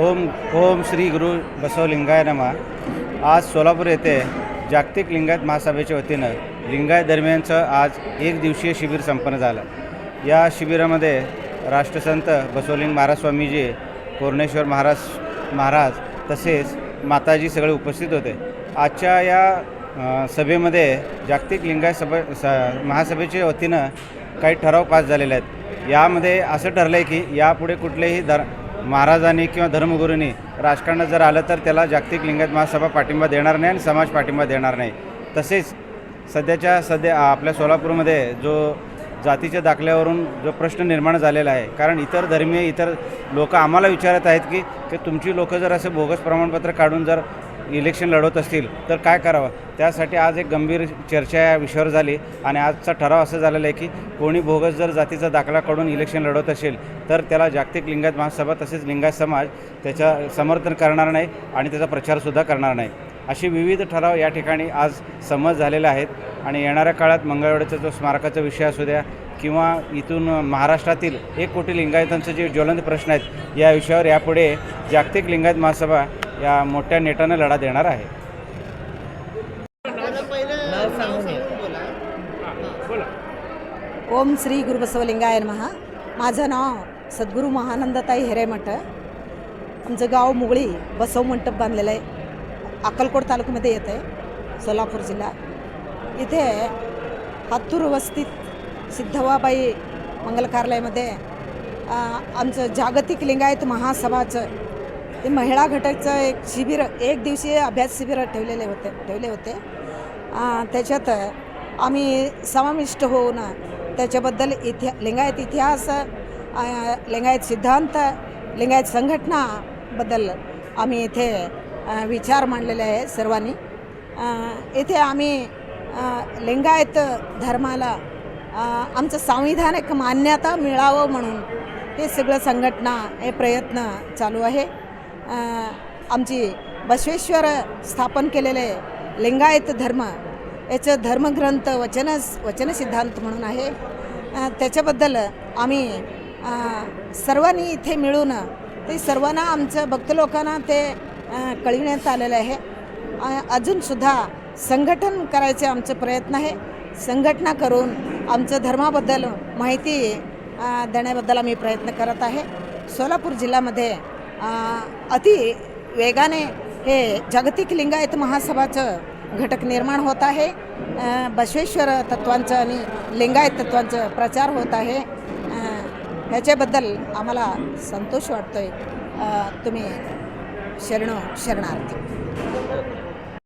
ओम ओम श्री गुरु बसवलिंगाय नमा. आज सोलापूर येथे जागतिक लिंगायत महासभेच्या वतीनं लिंगायत दरम्यानचं आज एक दिवसीय शिबिर संपन्न झालं. या शिबिरामध्ये राष्ट्रसंत बसवलिंग महाराज स्वामीजी पूर्णेश्वर महाराज महाराज तसेच माताजी सगळे उपस्थित होते. आजच्या या सभेमध्ये जागतिक लिंगायत सभा स महासभेच्या वतीनं काही ठराव पास झालेले आहेत. यामध्ये असं ठरलं आहे की यापुढे कुठलेही धर महाराजांनी किंवा धर्मगुरूंनी राजकारणात जर आलं तर त्याला जागतिक लिंगायत महासभा पाठिंबा देणार नाही आणि समाज पाठिंबा देणार नाही. तसेच सध्याच्या सध्या आपल्या सोलापूरमध्ये जो जातीच्या दाखल्यावरून जो प्रश्न निर्माण झालेला आहे कारण इतर धर्मीय इतर लोक आम्हाला विचारत आहेत की की तुमची लोकं जर असं बोगस प्रमाणपत्र काढून जर इलेक्शन लढवत असतील तर काय करावं? त्यासाठी आज एक गंभीर चर्चा या विषयावर झाली आणि आजचा ठराव असं झालेला आहे की कोणी बोगस जर जातीचा दाखला काढून इलेक्शन लढवत असेल तर त्याला जागतिक लिंगायत महासभा तसेच लिंगायत समाज त्याच्या समर्थन करणार नाही आणि त्याचा प्रचारसुद्धा करणार नाही. असे विविध ठराव या ठिकाणी आज समज झालेले आहेत आणि येणाऱ्या काळात मंगळवेढ्याचा जो स्मारकाचा विषय असू द्या किंवा इथून महाराष्ट्रातील एक कोटी लिंगायतांचे जे ज्वलंत प्रश्न आहेत या विषयावर यापुढे जागतिक लिंगायत महासभा या मोठ्या नेटानं लढा देणार आहे. ओम श्री गुरुबसवलिंगाय नमः. माझं नाव सद्गुरू महानंदताई हिरेमठ आमचं गाव मुगळी बसव मंडप बांधलेलं आहे. अक्कलकोट तालुक्यामध्ये येतं आहे सोलापूर जिल्हा. इथे हातूर वस्तीत सिद्धवाबाई मंगल कार्यालयामध्ये आमचं जागतिक लिंगायत महासभाचं ते महिला घटकचं एक शिबिर एक दिवसीय अभ्यास शिबिर ठेवलेले होते ठेवले होते. त्याच्यात आम्ही समाविष्ट होऊन त्याच्याबद्दल इतिहा लिंगायत इतिहास लिंगायत सिद्धांत लिंगायत संघटनाबद्दल आम्ही इथे विचार मांडलेले आहे सर्वांनी. इथे आम्ही लिंगायत धर्माला आमचं संविधानिक मान्यता मिळावं म्हणून हे सगळं संघटना हे प्रयत्न चालू आहे. आमची बसवेश्वर स्थापन केलेले लिंगायत धर्म याचं धर्मग्रंथ वचन वचन सिद्धांत म्हणून आहे. त्याच्याबद्दल आम्ही सर्वांनी इथे मिळून ते सर्वांना आमचं भक्त लोकांना ते कळविण्यात आलेलं आहे. अजूनसुद्धा संघटन करायचे आमचं प्रयत्न आहे. संघटना करून आमचं धर्माबद्दल माहिती देण्याबद्दल आम्ही प्रयत्न करत आहे. सोलापूर जिल्ह्यामध्ये अति वेगाने हे जागतिक लिंगायत महासभाचं घटक निर्माण होत आहे. बसवेश्वर तत्वांचं आणि लिंगायत तत्वांचं प्रचार होत आहे. ह्याच्याबद्दल आम्हाला संतोष वाटतोय. आहे तुम्ही शरण शरणार्थी.